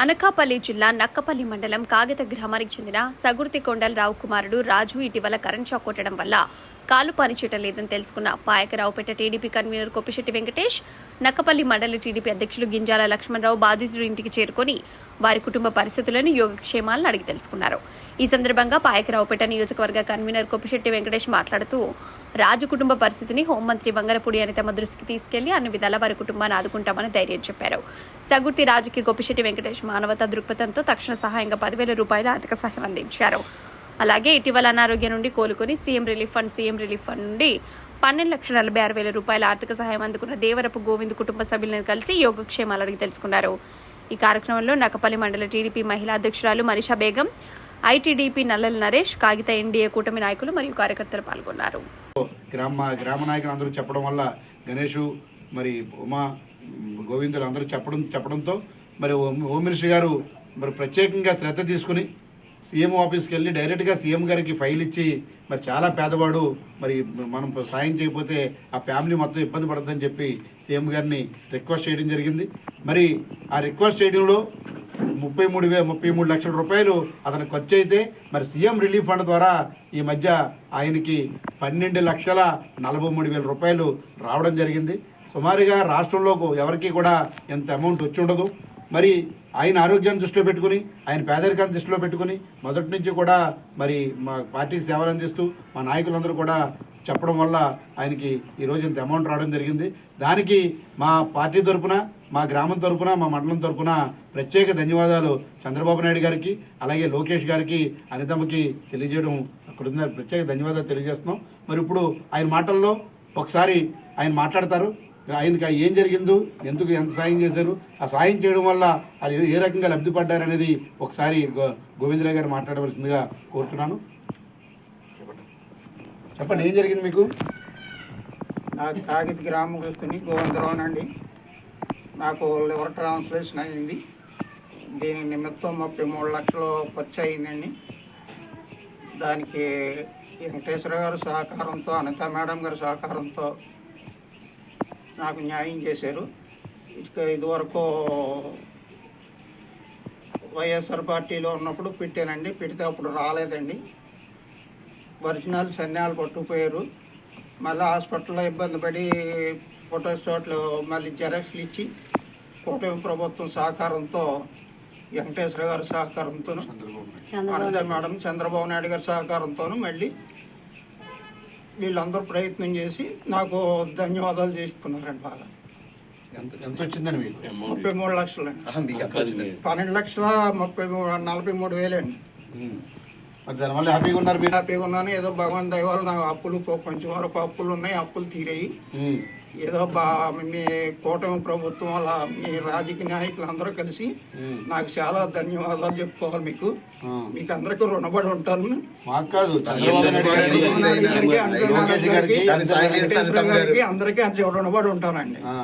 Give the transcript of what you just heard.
అనకాపల్లి జిల్లా నక్కపల్లి మండలం కాగిత గ్రామానికి చెందిన సగుర్తి కొండల రావు కుమారుడు రాజు ఇటీవల కరెంట్ షాక్ కొట్టడం వల్ల కాలు పనిచేయటం లేదని తెలుసుకున్న పాయకరావుపేట టీడీపీ కన్వీనర్ కొప్పిశెట్టి వెంకటేష్ నక్కపల్లి మండలి టీడీపీ అధ్యక్షులు గింజాల లక్ష్మణరావు బాధితుడి ఇంటికి చేరుకొని వారి కుటుంబ పరిస్థితులను యోగక్షేమాలను అడిగి తెలుసుకున్నారు. ఈ సందర్భంగా పాయకరావుపేట నియోజకవర్గ కన్వీనర్ కొప్పిశెట్టి వెంకటేష్ మాట్లాడుతూ రాజు కుటుంబ పరిస్థితిని హోంమంత్రి వంగరపూడి అని తమ దృష్టికి తీసుకెళ్ళి అన్ని విధాల వారి కుటుంబాన్ని ఆదుకుంటామని ధైర్యం చెప్పారు. సగుర్తి రాజుకి గోపిశెట్టి వెంకటేష్ మానవతా దృక్పథంతో తక్షణ సహాయంగా పదివేల రూపాయల ఆర్థిక సహాయం అందించారు. అలాగే ఇటీవల అనారోగ్యం నుండి కోలుకొని CM relief fund CM relief fund నుండి పన్నెండు లక్షల నలభై ఆరు వేల రూపాయల ఆర్థిక సహాయం అందుకున్న దేవరపు గోవింద్ కుటుంబ సభ్యులను కలిసి యోగక్షేమాలు అడిగి తెలుసుకున్నారు. ఈ కార్యక్రమంలో నకపల్లి మండల టీడీపీ మహిళా అధ్యక్షురాలు మనీషా బేగం ఐటీడీపీ నల్లల నరేష్ కాగిత ఎన్డీఏ కూటమి నాయకులు మరియు కార్యకర్తలు పాల్గొన్నారు. గ్రామ గ్రామ నాయకులు అందరూ చెప్పడం వల్ల గణేష్ మరి ఉమా గోవిందులు అందరూ చెప్పడం చెప్పడంతో మరి హోమ్ మినిస్టర్ గారు మరి ప్రత్యేకంగా శ్రద్ధ తీసుకుని సీఎం ఆఫీస్కి వెళ్ళి డైరెక్ట్గా సీఎం గారికి ఫైల్ ఇచ్చి మరి చాలా పేదవాడు మరి మనం సాయం చేయకపోతే ఆ ఫ్యామిలీ మొత్తం ఇబ్బంది పడుతుందని చెప్పి సీఎం గారిని రిక్వెస్ట్ చేయడం జరిగింది. మరి ఆ రిక్వెస్ట్ చేయడంలో ముప్పై మూడు వే ముప్పై మూడు లక్షల రూపాయలు అతను ఖర్చు అయితే మరి సీఎం రిలీఫ్ ఫండ్ ద్వారా ఈ మధ్య ఆయనకి పన్నెండు లక్షల నలభై మూడు వేల రూపాయలు రావడం జరిగింది. సుమారుగా రాష్ట్రంలో ఎవరికి కూడా ఎంత అమౌంట్ వచ్చి ఉండదు. మరి ఆయన ఆరోగ్యాన్ని దృష్టిలో పెట్టుకుని ఆయన పేదరికాన్ని దృష్టిలో పెట్టుకుని మొదటి నుంచి కూడా మరి మా పార్టీకి సేవలు అందిస్తూ మా నాయకులందరూ కూడా చెప్పడం వల్ల ఆయనకి ఈరోజు ఇంత అమౌంట్ రావడం జరిగింది. దానికి మా పార్టీ తరఫున మా గ్రామం తరపున మా మండలం తరఫున ప్రత్యేక ధన్యవాదాలు చంద్రబాబు నాయుడు గారికి అలాగే లోకేష్ గారికి అనితమ్మకి తెలియజేయడం అక్కడ ప్రత్యేక ధన్యవాదాలు తెలియజేస్తున్నాం. మరి ఇప్పుడు ఆయన మాటల్లో ఒకసారి ఆయన మాట్లాడతారు. ఆయనకి ఏం జరిగిందో ఎందుకు ఎంత సాయం చేశారు ఆ సాయం చేయడం వల్ల అది ఏ రకంగా లబ్ధి పడ్డారనేది ఒకసారి గో- గోవిందరావు గారు మాట్లాడవలసిందిగా కోరుతున్నాను. చెప్పండి. ఏం జరిగింది మీకు? నాది గ్రామం గ్రామస్తుని గోవిందరావు అండి. నాకు లివర్ ట్రాన్స్లేషన్ అయింది. దీని నిమిత్తం ముప్పై మూడు లక్షలు ఖర్చు అయిందండి. దానికి వెంకటేశ్వర గారి సహకారంతో అనిత మేడం గారి సహకారంతో నాకు న్యాయం చేశారు. ఇక ఇదివరకు వైఎస్ఆర్ పార్టీలో ఉన్నప్పుడు పెట్టానండి. పెడితే అప్పుడు రాలేదండి. ఒరిజినల్ సన్యాలు పట్టుకుపోయారు. మళ్ళీ హాస్పిటల్లో ఇబ్బంది పడి ఫోటో స్టాట్లు మళ్ళీ జెరాక్స్లు ఇచ్చి కూటమి ప్రభుత్వం సహకారంతో వెంకటేశ్వర గారి సహకారంతో అనిత మేడం చంద్రబాబు నాయుడు గారి సహకారంతోనూ మళ్ళీ వీళ్ళందరూ ప్రయత్నం చేసి నాకు ధన్యవాదాలు చేసుకున్నారండి బాగా. ఎంత మీకు? ముప్పై మూడు లక్షలండి. పన్నెండు లక్షల ముప్పై మూడు నలభై మూడు వేలండి. దానివల్ల హ్యాపీగా ఉన్నారు మీరు హ్యాపీగా ఉన్నాను ఏదో భగవాన్ దయ వల్ల నాకు అప్పులు కొంచెం వరకు అప్పులు ఉన్నాయి అప్పులు తీరాయి. ఏదో బా మీ కూటమి ప్రభుత్వం వల్ల మీ రాజకీయ నాయకులు అందరూ కలిసి. నాకు చాలా ధన్యవాదాలు చెప్పుకోవాలి మీకు. మీకు అందరికీ రుణపడి ఉంటాను అందరికీ అంత రుణపడి ఉంటానండి ఆ.